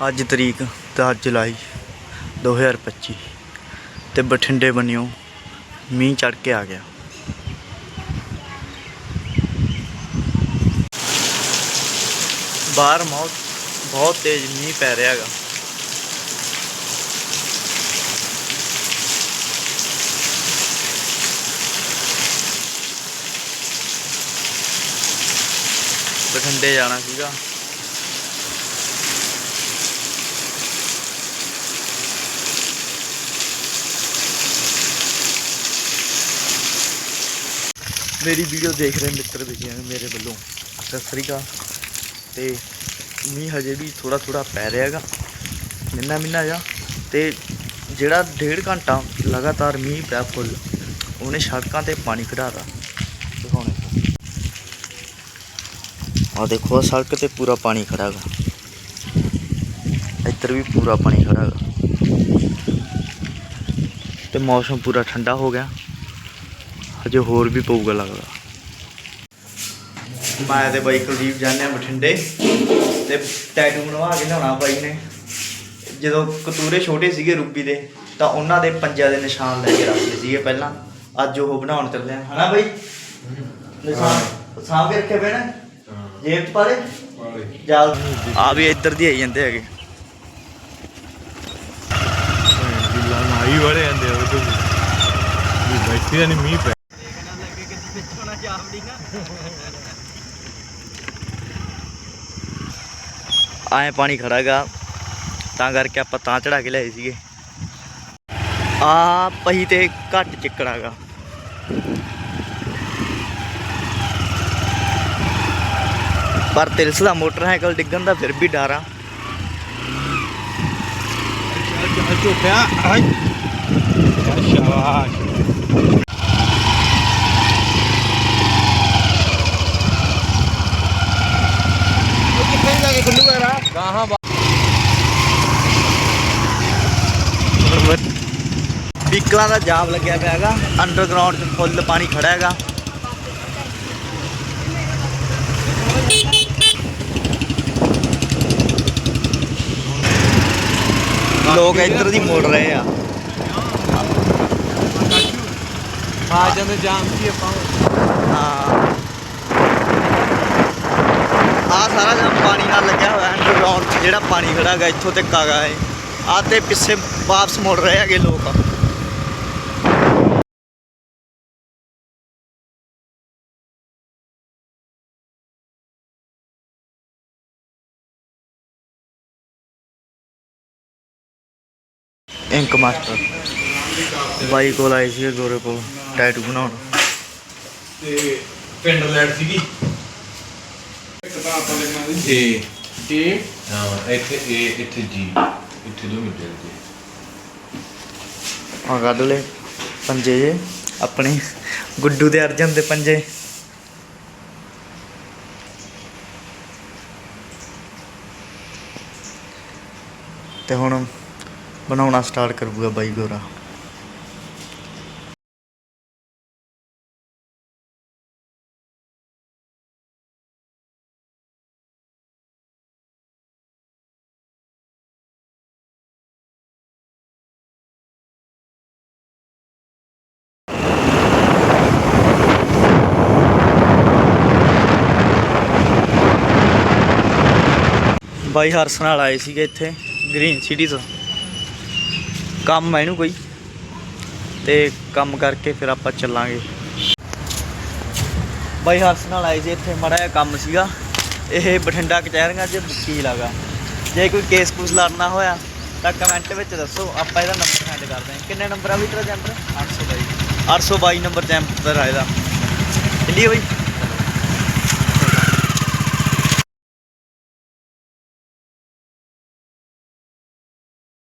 ਅੱਜ ਤਰੀਕ 10 ਜੁਲਾਈ 2025 ਤੇ ਬਠਿੰਡੇ ਬਣਿਓ ਮੀਂਹ ਚੜ ਕੇ ਆ ਗਿਆ। ਬਾਹਰ ਬਹੁਤ ਬਹੁਤ ਤੇਜ਼ ਮੀਂਹ ਪੈ ਰਿਹਾ ਹੈਗਾ। ਬਠਿੰਡੇ ਜਾਣਾ ਸੀਗਾ। ਮੇਰੀ ਵੀਡੀਓ ਦੇਖ ਰਹੇ ਮਿੱਤਰ ਵੀਰਾਂ ਨੂੰ ਮੇਰੇ ਵੱਲੋਂ। ਸਤਿ ਸ੍ਰੀ ਅਕਾਲ। ਤੇ ਮੀਂਹ ਹਜੇ ਵੀ ਥੋੜਾ ਥੋੜਾ ਪੈ ਰਿਹਾ ਹੈਗਾ। ਮਿੰਨਾ ਮਿੰਨਾ ਜਾ ਤੇ ਜਿਹੜਾ ਡੇਢ ਘੰਟਾ ਲਗਾਤਾਰ ਮੀਂਹ ਪਿਆ ਫੁੱਲ, ਉਹਨੇ ਸੜਕਾਂ ਤੇ ਪਾਣੀ ਕਢਾਤਾ। ਦਿਖਾਉਣੇ। ਆ ਦੇਖੋ, ਆਹ ਸੜਕ ਤੇ ਪੂਰਾ ਪਾਣੀ ਖੜਾ ਹੈਗਾ। ਇੱਧਰ ਵੀ ਪੂਰਾ ਪਾਣੀ ਖੜਾ ਹੈਗਾ। ਤੇ ਮੌਸਮ ਪੂਰਾ ਠੰਡਾ ਹੋ ਗਿਆ। ਹਜੇ ਹੋਰ ਵੀ ਪਊਗਾ ਲੱਗਦਾ। ਮੈਂ ਤੇ ਬਾਈ ਕੁਲਦੀਪ ਜਾਂਦੇ ਆ ਬਠਿੰਡੇ ਤੇ ਟੈਟੂ ਬਣਵਾ ਕੇ ਲਿਆਉਣਾ ਬਾਈ ਨੇ। ਜਦੋਂ ਕਤੂਰੇ ਛੋਟੇ ਸੀਗੇ ਰੂਬੀ ਦੇ ਤਾਂ ਉਹਨਾਂ ਦੇ ਪੰਜਾਂ ਦੇ ਨਿਸ਼ਾਨ ਲੈ ਕੇ ਰੱਖਦੇ ਸੀਗੇ ਪਹਿਲਾਂ। ਅੱਜ ਉਹ ਬਣਾਉਣ ਚੱਲੇ ਆ। ਹਨਾ ਬਾਈ? ਨਿਸ਼ਾਨ ਸਾਂਭ ਕੇ ਰੱਖੇ ਪਏ ਨੇ? ਜੇਬ ਚ ਪਾ ਦੇ ਜਾਲ। ਆ ਵੀ ਇੱਧਰ ਦੀ ਆਈ ਜਾਂਦੇ ਹੈਗੇ। ਜਿੱਲਾ ਮਾਈ ਵੜੇ ਜਾਂਦੇ ਉਹ ਤੋਂ। ਵੀ ਬੈਠੀ ਨਹੀਂ ਮੀਂਹ ਪੈ ਆਏ ਪਾਣੀ ਖੜਾਗਾ ਤਾਂ ਕਰਕੇ ਆਪਾਂ ਤਾਂ ਚੜਾ ਕੇ ਲਿਆਏ ਸੀਗੇ। ਆ ਪਹੀ ਤੇ ਘੱਟ ਚਿੱਕੜਾਗਾ ਪਰ ਤਿਲਸ ਦਾ ਮੋਟਰਸਾਈਕਲ ਡਿੱਗਣ ਦਾ ਫਿਰ ਵੀ ਡਰ ਆ। ਝੋਟਿਆ ਆਈ ਸ਼ਾਬਾਸ਼ ਉਹ ਕਿੱਥੇ ਜਾ ਕੇ ਖੁੱਲੂਗਾ ਰਾ ਗਾਹਾਂ ਵਹੀਕਲਾਂ ਦਾ ਜਾਮ ਲੱਗਿਆ ਪਿਆ ਹੈਗਾ। ਅੰਡਰਗਰਾਉਂਡ 'ਚ ਫੁੱਲ ਪਾਣੀ ਖੜਾ ਹੈਗਾ। ਲੋਕ ਇੱਧਰ ਦੀ ਮੁੜ ਰਹੇ ਆ। ਆ ਜਾਂਦੇ ਜਾਮ ਕੀ ਆਪਾਂ। ਹਾਂ। ਆ ਸਾਰਾ ਜਿਹੜਾ ਪਾਣੀ ਨਾਲ ਲੱਗਿਆ ਹੋਇਆ ਅੰਡਰਗਰਾਉਂਡ 'ਚ ਜਿਹੜਾ ਪਾਣੀ ਖੜਾ ਹੈਗਾ ਇੱਥੋਂ ਤੱਕ ਆਗਾ ਹੈ ਆ ਤੇ ਪਿੱਛੇ ਵਾਪਸ ਮੁੜ ਰਹੇ ਹੈਗੇ ਲੋਕ। ਇੰਕ ਮਾਸਟਰ ਬਾਈ ਕੋਲ ਆਏ ਸੀ ਗੋਰੇ ਕੋਲ ਟੈਟੂ ਬਣਾਉਣ। ਤੇ ਪਿੰਡ ਲੈਟ ਸੀਗੀ। ਕਿਤਾਬ ਤਾਂ ਲਿਖਣਾ ਸੀ ਏ ਏ ਹਾਂ ਇੱਥੇ ਇਹ ਇੱਥੇ ਜੀ ਇੱਥੇ ਦੋ ਮੀਟਰ ਜੀ ਆ ਕੱਢ ਲੈ ਪੰਜੇ ਜੇ ਆਪਣੇ ਗੁੱਡੂ ਦੇ ਅਰਜਨ ਦੇ ਪੰਜੇ। ਤੇ ਹੁਣ ਬਣਾਉਣਾ ਸਟਾਰਟ ਕਰੂਗਾ ਬਾਈ ਗੋਰਾ ਬਾਈ ਹਰਸ ਨਾਲ ਆਏ ਸੀਗੇ ਇੱਥੇ ਗ੍ਰੀਨ ਸਿਟੀ ਤੋਂ ਕੰਮ ਹੈ ਇਹਨੂੰ ਕੋਈ। ਤੇ ਕੰਮ ਕਰਕੇ ਫਿਰ ਆਪਾਂ ਚੱਲਾਂਗੇ। ਬਾਈ ਹਰਸ ਨਾਲ ਆਏ ਸੀ ਇੱਥੇ ਮੜਾ ਜਿਹਾ ਕੰਮ ਸੀਗਾ। ਇਹ ਬਠਿੰਡਾ ਕਚਹਿਰੀਆਂ 'ਚ ਵਕੀਲ ਹੈਗਾ ਜੇ ਕੋਈ ਕੇਸ ਕੁਸ ਲੜਨਾ ਹੋਇਆ ਤਾਂ ਕਮੈਂਟ ਵਿੱਚ ਦੱਸੋ। ਆਪਾਂ ਇਹਦਾ ਨੰਬਰ ਸੈਂਡ ਕਰਦੇ ਹਾਂ ਕਿੰਨੇ ਨੰਬਰ ਆ ਵੀ ਤੇਰਾ ਜੈਂਪਰ? 822 822 ਨੰਬਰ ਜੈਂਪਰ ਆ ਇਹਦਾ। ਚੱਲੀਏ ਬਾਈ।